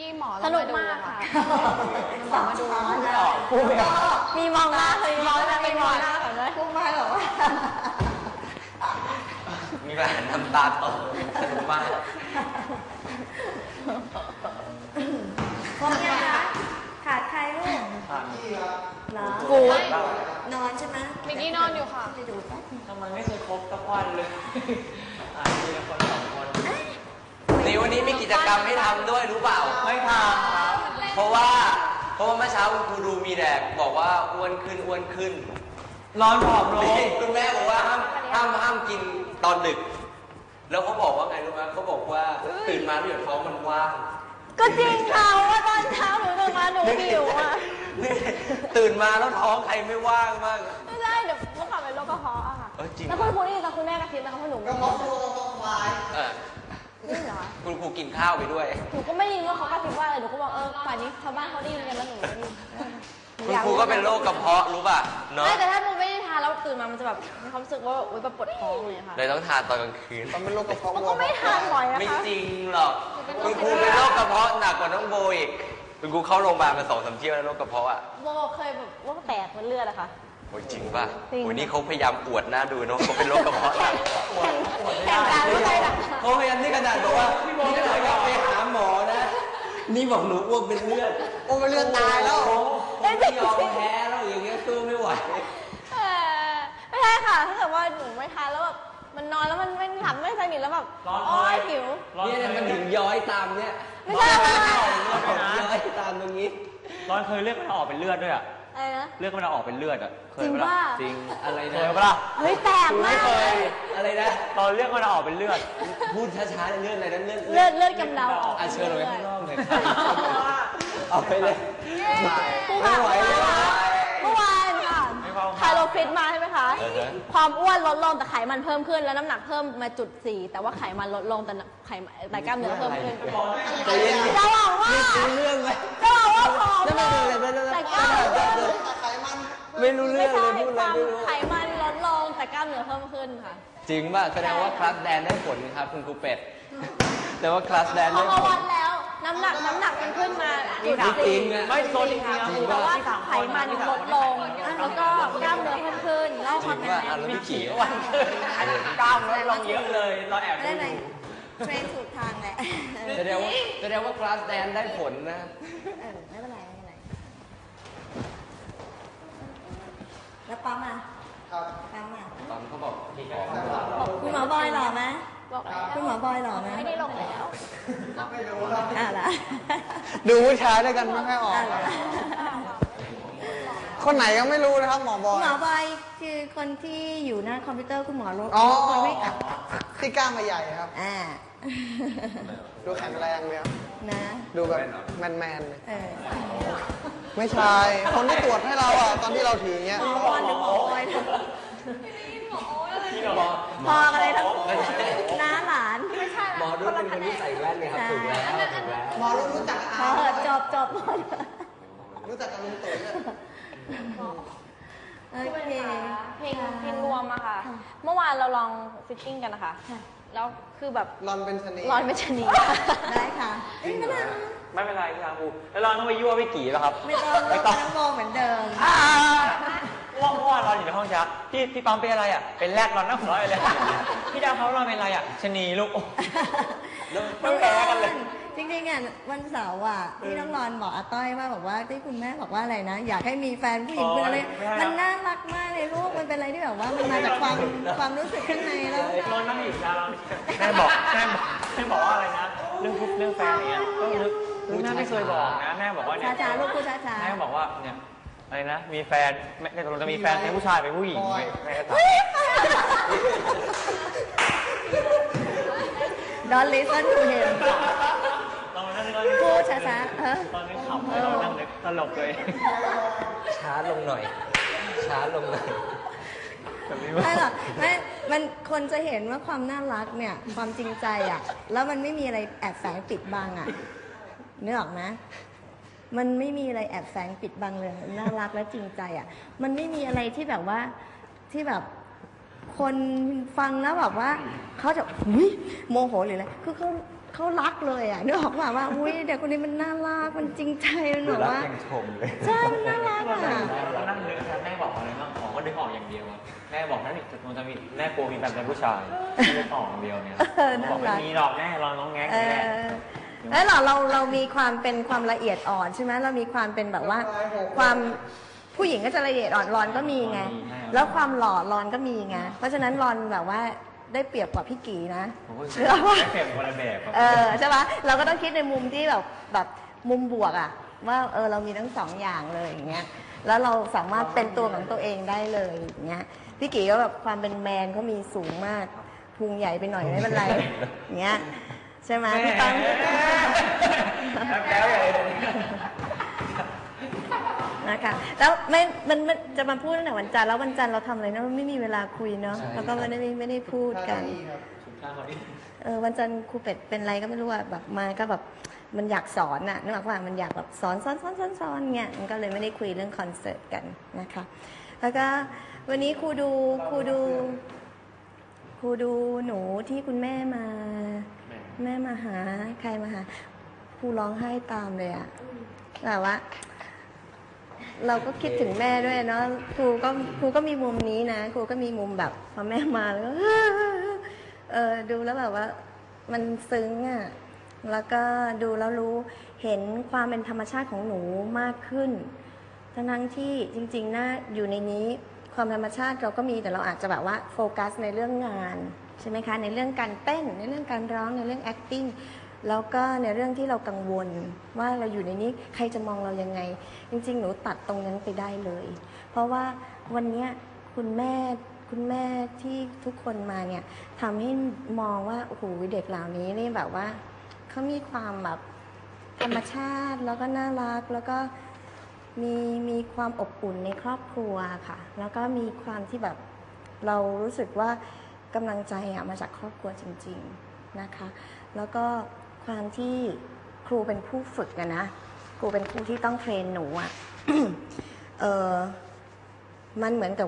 กี้หมอสนุกเรมากค่ะหมอมาดูไม่ออกพูดไม่ออกมีมองหน้ามีมองหน้ามีมองหน้าก่อนด้วยกูมาบอกว่ามีแบบน้ำตาตกสนุกมากพร้อมยังคะขาดใครลูกเหรอกูนอนใช่ไหมมิกกี้นอนอยู่ค่ะไปดูแป๊บทำไมไม่เคยครบสักวันเลยอ่านทีละคนสองคนนี่วันนี้มีกิจกรรมให้ทำด้วยรู้เปล่าไม่ทำค รับเพราะว่าเพราะว่าเมื่อเช้าคุณครูดูมีแดกบอกว่าอ้วนขึ้นอ้วนขึ้นร้อนผอมลงนี่คุณแม่บอกว่าห้ามห้ามห้ามกินตอนดึก แล้วเขาบอกว่าไงรู้ไหมเขาบอกว่าตื่นมาแล้วเดี๋ยวท้องมันว่างก็จริงค่ะว่าตอนเช้าหนูตื่นมาหนูหิวอะนี่ตื่นมาแล้วท้องใครไม่ว่างบ้างไม่ใช่เดี๋ยวเมื่อก่อนเป็นโรคกระเพาะอะค่ะเออจริงแล้วคุณครูนี่แต่คุณแม่กระซิบนะคะว่าหนูกระเพาะเออนี่เหรอคุณครูกินข้าวไปด้วยหนูก็ไม่ได้ยินว่าเขากระซิบว่าอะไรหนูก็ บอกเออป่านนี้ชาวบ้านเขาได้ยินกันแล้วหนูไม่ได้ยินหนูคุณอยาครูก็เป็นโรคกระเพาะรู้ป่ะเนาะไม่แต่ถ้าหนูไม่ได้ทานแล้วตื่นมามันจะแบบมีความรู้สึกว่าโอ๊ยแบบปวดท้องเลยค่ะเลยต้องทานตอนกลางคืนมันเป็นโรคกระเพาะมันก็ไม่ทานบ่อยนะไม่คะจริงหรอกคุณครูเป็นโรคกระเพาะหนักกว่าน้องโบอีกคุณครูเข้าโรงพยาบาลมาสองสามเที่ยวแล้วโรคกระเพาะอะโบเคยแบบว่าแตกมันเลือดอะค่ะโอ้ยจริงป่ะจริงวันนี้เขาพยายามอวดหน้าดูเนอะเขาเป็นโรคกระเพาะหนักแข่งกันไม่ใช่หรอกเขาพยายามที่ขนาดบอกว่านี่ถ้าเกิดว่าไปหาหมอนะ นี่บอกหนูอ้วกเป็นเลือดโอ้มันเลือดตายแล้ว โอ้โหผมไม่ยอมแพ้แล้วอย่างเงี้ยสู้ไม่ไหว เออไม่ใช่ค่ะ ถ้าเกิดว่าหนูไม่ทานแล้วแบบมันนอนแล้วมันไม่หลับไม่สนิทแล้วแบบร้อนโอ๊ยหิว ร้อนเนี่ยเคเนี่ยยมันถึงย้อยตามเนี่ยไม่ใช่ร้ค่ะอยตามตรงนี้ ร้อนเคยเลือดมันออกเป็นเลือดด้วยอะ อะไรนะ เลือดมันออกเป็นเลือดอะเคจริยงปะล่ะว่าจริงอะไรเคนะยปะล่ะเฮ้ยแตกมากเคยอะไรนะ ตอนเลือดมันออกเป็นเลือด พูดช้าๆเลื่อนอะไรนะเลื่อนเลือดเลือดกำเดาออกอะเชิญเลยข้างนอกเลยเอาไปเลยครูไม่ค่ะไหวเลย เมื่อวานค่ะไม่เบาไคโรฟิตมาใช่ไหมคะ เออฮะ ความอ้วนลดลงแต่ไขมันเพิ่มขึ้น แล้วน้ำหนักเพิ่มมาจุดสี่แต่ว่าไขมันลดลงแต่ไขมันแต่กล้ามเนื้อเพิ่มขึ้นใจเย็นจะบอกว่าไม่รู้เรื่องไหมจะบอกว่าผอมไม่ลรู้งเลยไม่รู้แต่เรื่องกล้ามเนื้อ ไขมัน ไม่รู้เรื่ไม่องเลใช่ยพูดอะไรความไม่รู้ ไขมันลดลงแต่กล้ามเนื้อเพิ่มขึ้นค่ะ จริงป่ะแสดงว่าคลาสแดนได้ผลครับคุณครูเป็ด แต่ว่าคลาสแดนพอได้เขาผวัล ดแล้ว น้ำหนักน้ำหนักมันขึ้นมาจุดจริสี่งๆอะ ไม่โซนจริงๆนะ แต่ว่าไขมันลดลง แล้วก็กล้ามเนื้อเพิ่มขึ้นแล้วจคริวามงแข็งว่าแรอะงแล้วพี่ขี่วันเกิดกล้ามลดลงเยอะเลย เราแอบไม่ดูได้อเลยยู่เทรนถูกทางแหละ แสดงว่าแสดงว่าคลาสแดนได้ผลนะ เออ ไม่เป็นไรไม่เป็นไร แล้วปั๊มอะครับปั๊มอะตอนเขาบอกพี่ขอคุณหมอบอยหล่อไหมบอกแล้วคุณหมอบอยหล่อไหมไม่ได้ลงแล้วอะละดูผู้ชายด้วยกันไม่ค่อยออกอะละคนไหนก็ไม่รู้นะครับหมอบอคุณยหมอบอยคือคนที่อยู่หน้าคอมพิวเตอร์คุณหมอรถอ๋อคนไม่ที่กล้ามมาใหญ่ครับ อ่า ดูแข็งแรงเลยครับนะ ดูแบบแมนๆเลยเออ ไม่ใช่ คนที่ตรวจให้เราอะ ตอนที่เราถืออย่างเงี้ย หมอบอลหรือหมอบอยที่เราบอกพอกันเลยทั้งคู่น้าหลานไม่ใช่หมอดูเป็นคนที่ใส่แว่นไงครับถูกแล้วถูกแล้วหมอรู้รู้จักพอเหอะจบจบหมดรู้จักกับลุงตุ๋ยเนี่ยโอเค เพลงเพลงรวมอะค่ะ เมื่อวานเราลองฟิตติ้งกันนะคะ แล้วคือแบบรอนเป็นชนีร้อนไม่ชนี ได้ค่ะเอ้ยไม่ได้ไม่เป็นไรพี่ทางครูแล้วเราต้องไปยั่วพี่กี่แล้วครับไม่ต้องไม่ไม่ต้ต้อองงมองเหมือนเดิมอ่าเมื่อวานเราอยู่ในห้องเช้าพี่พี่ปั๊มเป็นอะไรอะเป็นแรกร้อนหน้าหัวเราะเลยพี่ดาวเขาเราเป็นอะไรอะชะนีลูกไม่แพ้กันเลย จริงๆอะวันเสาร์อะที่น้องรอนบอกอาต้อยว่าบอกว่าที่คุณแม่บอกว่าอะไรนะ อยากให้มีแฟนผู้หญิงอ๋อเป็นอะไรไม่ให้มันน่ารักมากเลยลูกมันเป็นอะไรที่แบบว่ามันมาจากความความรู้สึกข้างในแล้วเรานั่งอยู่เช้าแม่บอกแม่บอกแม่บอกว่าอะไรนะเรื่องเรื่องแฟนอย่างเงี้ยก็นึกนึกแม่ไม่เคยบอกนะแม่บอกว่าเนี่ยช้าๆลูกพูดช้าแม่บอกว่าเนี่ยอะไรนะ มีแฟนแม่เนี่ยตกลงจะมีแฟนเป็นผู้ชายเป็นผู้หญิงแม่แม่ก็ถามๆ Don't listen to him เรานั่งนึก พูดช้าๆเออ ตอนนี้ขำเรานั่งนึกตลกเลยช้าลงหน่อย ช้าลงหน่อยแบบนี้ไม่หรว่าอกไม่มันคนจะเห็นว่าความน่ารักเนี่ย ความจริงใจอะ แล้วมันไม่มีอะไรแอบแฝงปิดบังอะนึกออกไหมมันไม่มีอะไรแอบแฝงปิดบังเลย น่ารักและจริงใจอะ มันไม่มีอะไรที่แบบว่าที่แบบ คนฟังแล้วแบบว่าเขาจะหุยโมโหหรืออะไรคือเขา เขารักเลยอะนึกออกป่าว่าอุ้ยเด็กคนนี้มันน่ารักมันจริงใจมันแบบว่ายังชมเลย ใช่มันน่ารักอะเรานั่งนึกครับแม่บอกอะไรบ้างอ๋อก็นึกออกอย่างเดียวอะแม่บอกนั่นนี่มันจะมีแม่กลัวมีแฟนเป็นผู้ชายนึกออกอย่างเดียวเนี่ยเออน่ารักบอกไม่มีหรอกแม่รอน้องแง้งเอนี่แหละอแล้วเราเราเรามีความเป็นความละเอียดอ่อนใช่ไหมเรามีความเป็นแบบว่า ความผู้หญิงก็จะละเอียดอ่อนรอนก็มีไง แล้วความหล่อรอนก็มีไงเพราะฉะนั้นรอนแบบว่า ได้เปรียบกว่าพี่กีนะผมก็เชื่อว่าแม่เก็บคนละแบบครับ เออใช่ปะเราก็ต้องคิดในมุมที่แบบแบบมุมบวกอะว่าเออเรามีทั้งสองอย่างเลยอย่างเงี้ยแล้วเราสามารถเป็นตัวของตัวเองได้เลยอย่างเงี้ยพี่กีก็แบบความเป็นแมนเขามีสูงมากพุงใหญ่ไปหน่อยไม่เป็นไรอย่างเงี้ยใช่ไหมพี่ตัง แล้วใหญ่เลย นะ คะแล้วไม่มันมันจะมาพูดตั้งแต่วันจันทร์แล้ววันจันทร์เราทำอะไรนะไม่มีเวลาคุยเนาะใช่แล้วก็ไม่ได้ไม่ได้พูดกันข้างเขาดิเออวันจันทร์ครูเป็ดเป็นไรก็ไม่รู้อะแบบมาก็แบบมันอยากสอนอะนึกออกว่ามันอยากแบบสอนสอนสอนสอนสอนเงี้ยมันก็เลยไม่ได้คุยเรื่องคอนเสิร์ตกันนะคะ แล้วก็วันนี้ครูดูครูดูครูดูหนูที่คุณแม่มา แม่มาหาใครมาหาครูร้องไห้ตามเลยอะแบบว่า เราก็คิดถึงแม่ด้วยเนาะครูก็ครูก็มีมุมนี้นะครูก็มีมุมแบบพอแม่มาแล้วก็เออดูแล้วแบบว่า มันซึ้งอะ่ะแล้วก็ดูแล้วรู้เห็นความเป็นธรรมชาติของหนูมากขึ้น ทั้งทั้งที่จริงๆนะอยู่ในนี้ความธรรมชาติเราก็มีแต่เราอาจจะแบบว่าโฟกัสในเรื่องงานใช่ไหมคะในเรื่องการเต้นในเรื่องการร้องในเรื่อง acting แล้วก็ในเรื่องที่เรากังวลว่าเราอยู่ในนี้ใครจะมองเรายังไง จริง ๆ หนูตัดตรงนั้นไปได้เลย เพราะว่าวันนี้คุณแม่คุณแม่ที่ทุกคนมาเนี่ยทำให้มองว่าโอ้โหเด็กเหล่านี้นี่แบบว่าเขามีความแบบธรรมชาติแล้วก็น่ารักแล้วก็มีมีความอบอุ่นในครอบครัวค่ะ แล้วก็มีความที่แบบเรารู้สึกว่ากำลังใจอะมาจากครอบครัวจริง ๆนะคะ แล้วก็ ความที่ครูเป็นผู้ฝึกอะนะครูเป็นครูที่ต้องเทรนหนูอะเออมันเหมือนกับ